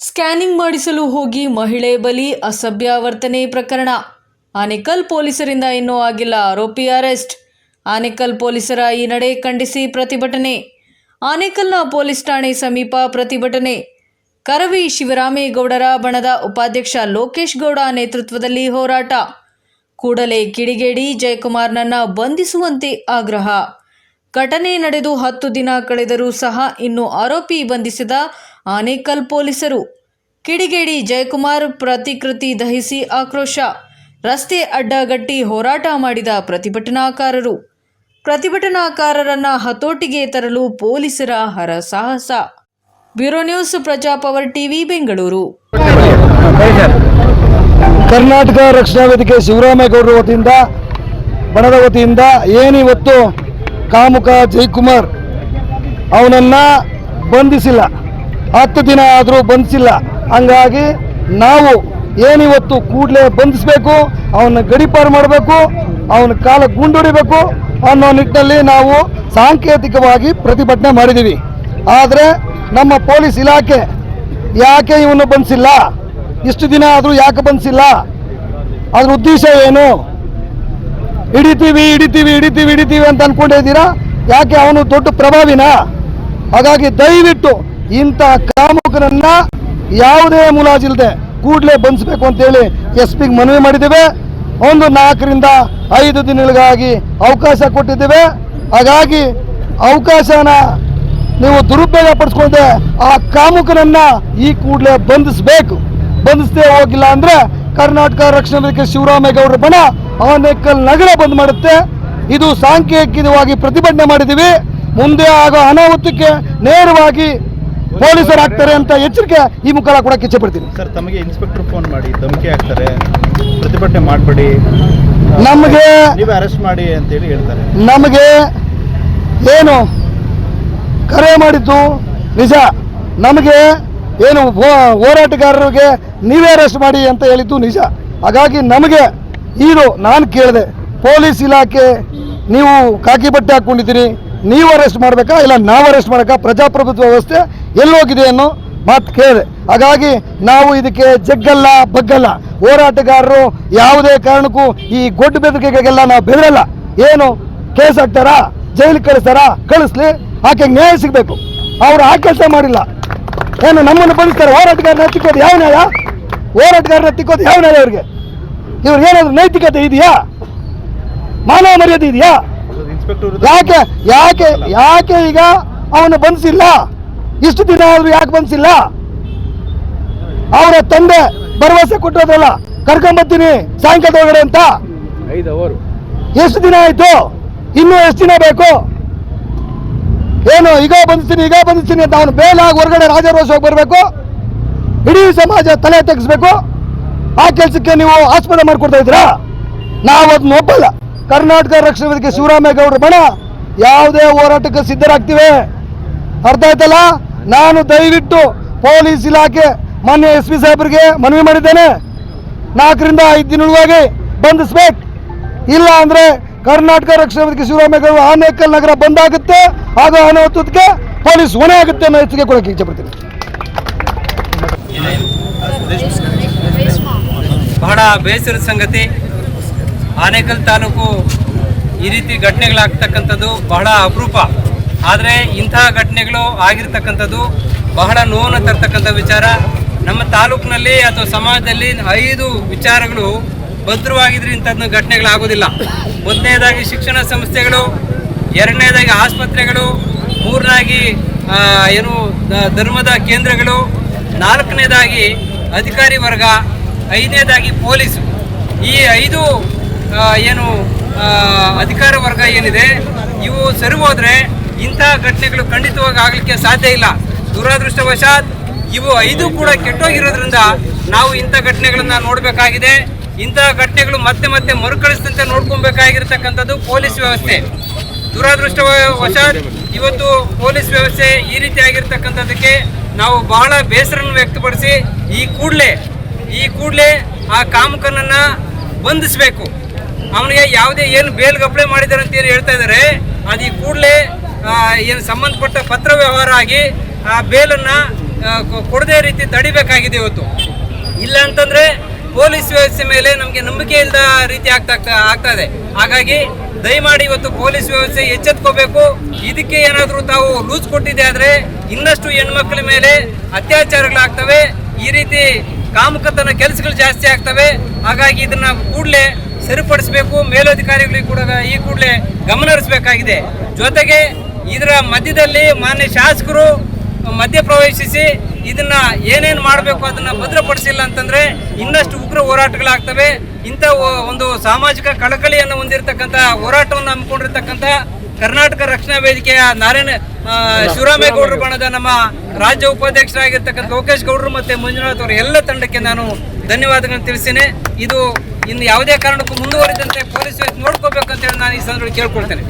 Scanning ಮಾಡಿಸಲು ಹೋಗಿ ಮಹಿಳೆ ಬಲಿ ಅಸಭ್ಯ ವರ್ತನೆ ಪ್ರಕರಣ. ಆನೇಕಲ್ ಪೊಲೀಸರಿಂದ ಇನ್ನೂ ಆಗಿಲ್ಲ ಆರೋಪಿ ಅರೆಸ್ಟ್. ಆನೇಕಲ್ ಪೊಲೀಸರ ಈ ನಡೆ ಖಂಡಿಸಿ ಪ್ರತಿಭಟನೆ. ಆನೇಕಲ್ನ ಪೊಲೀಸ್ ಠಾಣೆ ಸಮೀಪ ಪ್ರತಿಭಟನೆ. ಕರವಿ ಶಿವರಾಮೇಗೌಡರ ಬಣದ ಉಪಾಧ್ಯಕ್ಷ ಲೋಕೇಶ್ ಗೌಡ ನೇತೃತ್ವದಲ್ಲಿ ಹೋರಾಟ. ಕೂಡಲೇ ಕಿಡಿಗೇಡಿ ಜಯಕುಮಾರ್ನನ್ನ ಬಂಧಿಸುವಂತೆ ಆಗ್ರಹ. ಘಟನೆ ನಡೆದು ಹತ್ತು ದಿನ ಕಳೆದರೂ ಸಹ ಇನ್ನೂ ಆರೋಪಿ ಬಂಧಿಸಿದ ಆನೇಕಲ್ ಪೊಲೀಸರು. ಕಿಡಿಗೇಡಿ ಜಯಕುಮಾರ್ ಪ್ರತಿಕೃತಿ ದಹಿಸಿ ಆಕ್ರೋಶ. ರಸ್ತೆ ಅಡ್ಡಗಟ್ಟಿ ಹೋರಾಟ ಮಾಡಿದ ಪ್ರತಿಭಟನಾಕಾರರು. ಪ್ರತಿಭಟನಾಕಾರರನ್ನ ಹತೋಟಿಗೆ ತರಲು ಪೊಲೀಸರ ಹರಸಾಹಸ bureau news Prajapower TV Bengaluru. Karnataka Rakshana Vedike ಶಿವರಾಮೇಗೌಡರ ವತಿಯಿಂದ, ಬಣದ ವತಿಯಿಂದ ಏನಿವತ್ತು ಕಾಮುಕ ಜಯಕುಮಾರ್ ಅವನನ್ನು ಬಂಧಿಸಿಲ್ಲ. ಹತ್ತು ದಿನ ಆದರೂ ಬಂಧಿಸಿಲ್ಲ ಹಂಗಾಗಿ ನಾವು ಏನಿವತ್ತು ಕೂಡಲೇ ಬಂಧಿಸಬೇಕು ಅವನ್ನ ಗಡಿಪಾರು ಮಾಡಬೇಕು, ಅವನ ಕಾಲ ಗುಂಡೊಡಿಬೇಕು ಅನ್ನೋ ನಿಟ್ಟಿನಲ್ಲಿ ನಾವು ಸಾಂಕೇತಿಕವಾಗಿ ಪ್ರತಿಭಟನೆ ಮಾಡಿದ್ದೀವಿ ಆದರೆ ನಮ್ಮ ಪೊಲೀಸ್ ಇಲಾಖೆ ಯಾಕೆ ಇವನು ಬಂಧಿಸಿಲ್ಲ ಇಷ್ಟು ದಿನ ಆದರೂ ಯಾಕೆ ಬಂಧಿಸಿಲ್ಲ ಅದ್ರ ಉದ್ದೇಶ ಏನು? ಹಿಡಿತೀವಿ ಹಿಡಿತೀವಿ ಹಿಡಿತೀವಿ ಹಿಡಿತೀವಿ ಅಂತ ಅನ್ಕೊಂಡಿದ್ದೀರಾ? ಯಾಕೆ ಅವನು ದೊಡ್ಡ ಪ್ರಭಾವಿನ? ಹಾಗಾಗಿ ದಯವಿಟ್ಟು ಇಂಥ ಕಾಮುಕರನ್ನ ಯಾವುದೇ ಮುಲಾಜಿಲ್ಲದೆ ಕೂಡಲೇ ಬಂಧಿಸಬೇಕು ಅಂತೇಳಿ ಎಸ್ ಪಿಗೆ ಮನವಿ ಮಾಡಿದ್ದೇವೆ. ಒಂದು ನಾಲ್ಕರಿಂದ ಐದು ದಿನಗಳಿಗಾಗಿ ಅವಕಾಶ ಕೊಟ್ಟಿದ್ದೇವೆ. ಹಾಗಾಗಿ ಅವಕಾಶನ ನೀವು ದುರುಪಯೋಗ ಪಡಿಸ್ಕೊಂಡೆ ಆ ಕಾಮುಕನನ್ನ ಈ ಕೂಡಲೇ ಬಂಧಿಸಬೇಕು. ಬಂಧಿಸದೇ ಹೋಗಿಲ್ಲ ಅಂದ್ರೆ ಕರ್ನಾಟಕ ರಕ್ಷಣಾ ವೇದಿಕೆ ಶಿವರಾಮೇಗೌಡರ ಬಣ ಆನೇಕಲ್ ನಗರ ಬಂದ್ ಮಾಡುತ್ತೆ. ಇದು ಸಾಂಕೇತಿಕವಾಗಿ ಪ್ರತಿಭಟನೆ ಮಾಡಿದ್ದೀವಿ. ಮುಂದೆ ಆಗೋ ಅನಾಹುತಕ್ಕೆ ನೇರವಾಗಿ ಪೊಲೀಸರು ಆಗ್ತಾರೆ ಅಂತ ಎಚ್ಚರಿಕೆ ಈ ಮುಖಾಲ ಕೂಡ ಇಚ್ಛೆ ಪಡ್ತೀನಿ ಸರ್ ತಮಗೆ ಇನ್ಸ್ಪೆಕ್ಟರ್ ಫೋನ್ ಮಾಡಿ ಧಮಕಿ ಆಗ್ತಾರೆ ಪ್ರತಿಭಟನೆ ಮಾಡಬೇಡಿ. ನಮಗೆ ನೀವೇ ಅರೆಸ್ಟ್ ಮಾಡಿ ಅಂತೇಳಿ ಹೇಳ್ತಾರೆ. ನಮಗೆ ಏನು ಕರೆ ಮಾಡಿದ್ದು ನಿಜ. ನಮಗೆ ಏನು ಹೋರಾಟಗಾರರಿಗೆ ನೀವೇ ಅರೆಸ್ಟ್ ಮಾಡಿ ಅಂತ ಹೇಳಿದ್ದು ನಿಜ. ಹಾಗಾಗಿ ನಮಗೆ ಇದು ನಾನು ಕೇಳಿದೆ ಪೊಲೀಸ್ ಇಲಾಖೆ ನೀವು ಕಾಕಿ ಬಟ್ಟೆ ಹಾಕ್ಕೊಂಡಿದ್ದೀರಿ ನೀವು ಅರೆಸ್ಟ್ ಮಾಡಬೇಕಾ ಇಲ್ಲ ನಾವು ಅರೆಸ್ಟ್ ಮಾಡಬೇಕಾ? ಪ್ರಜಾಪ್ರಭುತ್ವ ವ್ಯವಸ್ಥೆ ಎಲ್ಲೋಗಿದೆ ಅನ್ನೋ ಮಾತು ಕೇಳಿದೆ ಹಾಗಾಗಿ ನಾವು ಇದಕ್ಕೆ ಜಗ್ಗಲ್ಲ, ಬಗ್ಗಲ್ಲ. ಹೋರಾಟಗಾರರು ಯಾವುದೇ ಕಾರಣಕ್ಕೂ ಈ ಗೊಡ್ಡು ಬೆದರಿಕೆಗೆಲ್ಲ ನಾವು ಬೆದರಲ್ಲ. ಏನು? ಕೇಸ್ ಹಾಕ್ತಾರಾ? ಜೈಲು ಕಳಿಸ್ತಾರಾ? ಕಳಿಸ್ಲಿ. ಆಕೆ ನ್ಯಾಯ ಸಿಗಬೇಕು. ಅವ್ರು ಆ ಕೆಲಸ ಮಾಡಿಲ್ಲ. ಏನು, ನಮ್ಮನ್ನು ಬಂಧಿಸ್ತಾರೆ? ಹೋರಾಟಗಾರನ ತಿಕ್ಕೋದು ಯಾವ ನ್ಯಾಯ? ಹೋರಾಟಗಾರನ ತಿಕ್ಕೋದು ಯಾವ ನ್ಯಾಯ ಅವ್ರಿಗೆ? ಇವ್ರಿಗೆ ಏನಾದ್ರು ನೈತಿಕತೆ ಇದೆಯಾ? ಮಾನವ ಮರ್ಯಾದೆ ಇದೆಯಾ? ಯಾಕೆ ಯಾಕೆ ಯಾಕೆ ಈಗ ಅವನು ಬಂದಿಲ್ಲ ಇಷ್ಟು ದಿನ ಆದ್ರೂ ಯಾಕೆ ಬಂದಿಲ್ಲ ಅವರ ತಂದೆ ಭರವಸೆ ಕೊಟ್ಟಿರೋದ್ರಲ್ಲ ಕರ್ಕೊಂಬರ್ತೀನಿ ಸಾಯಂಕಾಲ ಒಳಗಡೆ ಅಂತ? ಎಷ್ಟು ದಿನ ಆಯ್ತು? ಇನ್ನೂ ಎಷ್ಟು ದಿನ ಬೇಕು? ಏನು ಈಗ ಬಂದಿಸ್ತೀನಿ ಈಗ ಬಂದಿಸ್ತೀನಿ ಅಂತ ಅವನು ಬೇಲಾಗಿ ಹೊರಗಡೆ ರಾಜಾರೋಷವಾಗಿ ಬರಬೇಕು? ಇಡೀ ಸಮಾಜ ತಲೆ ತೆಗಿಸ್ಬೇಕು ಆ ಕೆಲಸಕ್ಕೆ ನೀವು ಆಸ್ಪದ ಮಾಡಿಕೊಡ್ತಾ ಇದ್ದೀರಾ? ನಾವು ಅದನ್ನ ಒಪ್ಪಲ್ಲ. ಕರ್ನಾಟಕ ರಕ್ಷಣಾ ವೇದಿಕೆ ಶಿವರಾಮೇಗೌಡರ ಬಣ ಯಾವುದೇ ಹೋರಾಟಕ್ಕೆ ಸಿದ್ಧರಾಗ್ತಿವೆ. ಅರ್ಥ ಆಯ್ತಲ್ಲ? ನಾನು ದಯವಿಟ್ಟು ಪೊಲೀಸ್ ಇಲಾಖೆ, ಮಾನ್ಯ ಎಸ್ ಪಿ ಸಾಹೇಬರಿಗೆ ಮನವಿ ಮಾಡಿದ್ದೇನೆ. ನಾಲ್ಕರಿಂದ ಐದು ದಿನದೊಳಗಾಗಿ ಬಂಧಿಸ್ಬೇಕು. ಇಲ್ಲ ಅಂದ್ರೆ ಕರ್ನಾಟಕ ರಕ್ಷಣಾ ವೇದಿಕೆ ಶಿವರಾಮೇಗೌಡ ಆನೇಕಲ್ ನಗರ ಬಂದಾಗುತ್ತೆ. ಹಾಗೂ ಅನಾಹುತಕ್ಕೆ ಪೊಲೀಸ್ ಹೊಣೆ ಆಗುತ್ತೆ ಅನ್ನೋ ಹೆಚ್ಚಿಗೆ ಕೊಡಕ್ಕೆ ಇಚ್ಛೆ ಬಹಳ ಬೇಸರದ ಸಂಗತಿ. ಆನೇಕಲ್ ತಾಲೂಕು ಈ ರೀತಿ ಘಟನೆಗಳಾಗ್ತಕ್ಕಂಥದ್ದು ಬಹಳ ಅಪರೂಪ. ಆದರೆ ಇಂತಹ ಘಟನೆಗಳು ಆಗಿರ್ತಕ್ಕಂಥದ್ದು ಬಹಳ ನೋವನ್ನು ತರ್ತಕ್ಕಂಥ ವಿಚಾರ. ನಮ್ಮ ತಾಲೂಕಿನಲ್ಲಿ ಅಥವಾ ಸಮಾಜದಲ್ಲಿ ಐದು ವಿಚಾರಗಳು ಭದ್ರವಾಗಿದ್ರೆ ಇಂಥದ್ದು ಘಟನೆಗಳಾಗೋದಿಲ್ಲ. ಮೊದಲನೇದಾಗಿ ಶಿಕ್ಷಣ ಸಂಸ್ಥೆಗಳು, ಎರಡನೇದಾಗಿ ಆಸ್ಪತ್ರೆಗಳು, ಮೂರನೇದಾಗಿ ಏನು ಧರ್ಮದ ಕೇಂದ್ರಗಳು, ನಾಲ್ಕನೇದಾಗಿ ಅಧಿಕಾರಿ ವರ್ಗ, ಐದನೇದಾಗಿ ಪೊಲೀಸು ಈ ಐದು ಏನು ಅಧಿಕಾರ ವರ್ಗ ಏನಿದೆ, ಇವು ಸರಿ ಹೋದ್ರೆ ಇಂತಹ ಘಟನೆಗಳು ಖಂಡಿತವಾಗಿ ಆಗಲಿಕ್ಕೆ ಸಾಧ್ಯ ಇಲ್ಲ. ದುರಾದೃಷ್ಟವಶಾತ್ ಇವು ಐದು ಕೂಡ ಕೆಟ್ಟೋಗಿರೋದ್ರಿಂದ ನಾವು ಇಂಥ ಘಟನೆಗಳನ್ನು ನೋಡಬೇಕಾಗಿದೆ. ಇಂತಹ ಘಟನೆಗಳು ಮತ್ತೆ ಮತ್ತೆ ಮರುಕಳಿಸದಂತೆ ನೋಡ್ಕೊಬೇಕಾಗಿರ್ತಕ್ಕಂಥದ್ದು ಪೊಲೀಸ್ ವ್ಯವಸ್ಥೆ. ದುರದೃಷ್ಟವಶಾತ್ ಇವತ್ತು ಪೊಲೀಸ್ ವ್ಯವಸ್ಥೆ ಈ ರೀತಿ ಆಗಿರ್ತಕ್ಕಂಥದ್ದಕ್ಕೆ ನಾವು ಬಹಳ ಬೇಸರನ್ನು ವ್ಯಕ್ತಪಡಿಸಿ ಈ ಕೂಡಲೇ ಈ ಕೂಡಲೇ ಆ ಕಾಮಕನನ್ನು ಬಂಧಿಸಬೇಕು. ಅವನಿಗೆ ಯಾವುದೇ ಏನು ಬೇಲ್ಗೆ ಅಪ್ಲೈ ಮಾಡಿದ್ದಾರೆ ಅಂತ ಏನು ಹೇಳ್ತಾ ಇದ್ದಾರೆ, ಅದು ಕೂಡಲೇ ಏನು ಸಂಬಂಧಪಟ್ಟ ಪತ್ರ ವ್ಯವಹಾರ ಆಗಿ, ಆ, ಬೇಲನ್ನು ಕೊಡದೇ ರೀತಿ ತಡಿಬೇಕಾಗಿದೆ ಇವತ್ತು. ಇಲ್ಲ ಅಂತಂದರೆ ಪೊಲೀಸ್ ವ್ಯವಸ್ಥೆ ಮೇಲೆ ನಮಗೆ ನಂಬಿಕೆ ಇಲ್ಲದ ರೀತಿ ಆಗ್ತಾ ಆಗ್ತಾ ಇದೆ. ಹಾಗಾಗಿ ದಯಮಾಡಿ ಇವತ್ತು ಪೊಲೀಸ್ ವ್ಯವಸ್ಥೆ ಎಚ್ಚೆತ್ಕೋಬೇಕು. ಇದಕ್ಕೆ ಏನಾದರೂ ತಾವು ಲೂಸ್ ಕೊಟ್ಟಿದೆ ಆದರೆ ಇನ್ನಷ್ಟು ಹೆಣ್ಮಕ್ಳ ಮೇಲೆ ಅತ್ಯಾಚಾರಗಳಾಗ್ತವೆ. ಈ ರೀತಿ ಕಾಮುಕತನ ಕೆಲಸಗಳು ಜಾಸ್ತಿ ಆಗ್ತವೆ. ಹಾಗಾಗಿ ಇದನ್ನು ಕೂಡಲೇ ಸರಿಪಡಿಸಬೇಕು, ಮೇಲಧಿಕಾರಿಗಳಿಗೆ ಕೂಡ ಈ ಕೂಡಲೇ ಗಮನ ಹರಿಸಬೇಕಾಗಿದೆ. ಜೊತೆಗೆ ಇದರ ಮಧ್ಯದಲ್ಲಿ ಮಾನ್ಯ ಶಾಸಕರು ಮಧ್ಯ ಪ್ರವೇಶಿಸಿ ಇದನ್ನ ಏನೇನು ಮಾಡಬೇಕು ಅದನ್ನ ಭದ್ರಪಡಿಸಿಲ್ಲ ಅಂತಂದ್ರೆ ಇನ್ನಷ್ಟು ಉಗ್ರ ಹೋರಾಟಗಳಾಗ್ತವೆ. ಇಂಥ ಒಂದು ಸಾಮಾಜಿಕ ಕಳಕಳಿಯನ್ನು ಹೊಂದಿರತಕ್ಕಂಥ, ಹೋರಾಟವನ್ನು ಹಮ್ಮಿಕೊಂಡಿರ್ತಕ್ಕಂಥ ಕರ್ನಾಟಕ ರಕ್ಷಣಾ ವೇದಿಕೆಯ ನಾರಾಯಣ ಶಿವರಾಮೇಗೌಡರು ಬಣದ ನಮ್ಮ ರಾಜ್ಯ ಉಪಾಧ್ಯಕ್ಷರಾಗಿರ್ತಕ್ಕಂಥ ಲೋಕೇಶ್ ಗೌಡರು ಮತ್ತೆ ಮಂಜುನಾಥ್ ಅವರ ಎಲ್ಲ ತಂಡಕ್ಕೆ ನಾನು ಧನ್ಯವಾದಗಳನ್ನು ತಿಳಿಸ್ತೇನೆ. ಇದು ಇನ್ನು ಯಾವುದೇ ಕಾರಣಕ್ಕೂ ಮುಂದುವರಿದಂತೆ ಪೊಲೀಸ್ ಅಂತ ಹೇಳಿ ನಾನು ಈ ಸಂದರ್ಭದಲ್ಲಿ ಕೇಳ್ಕೊಳ್ತೇನೆ.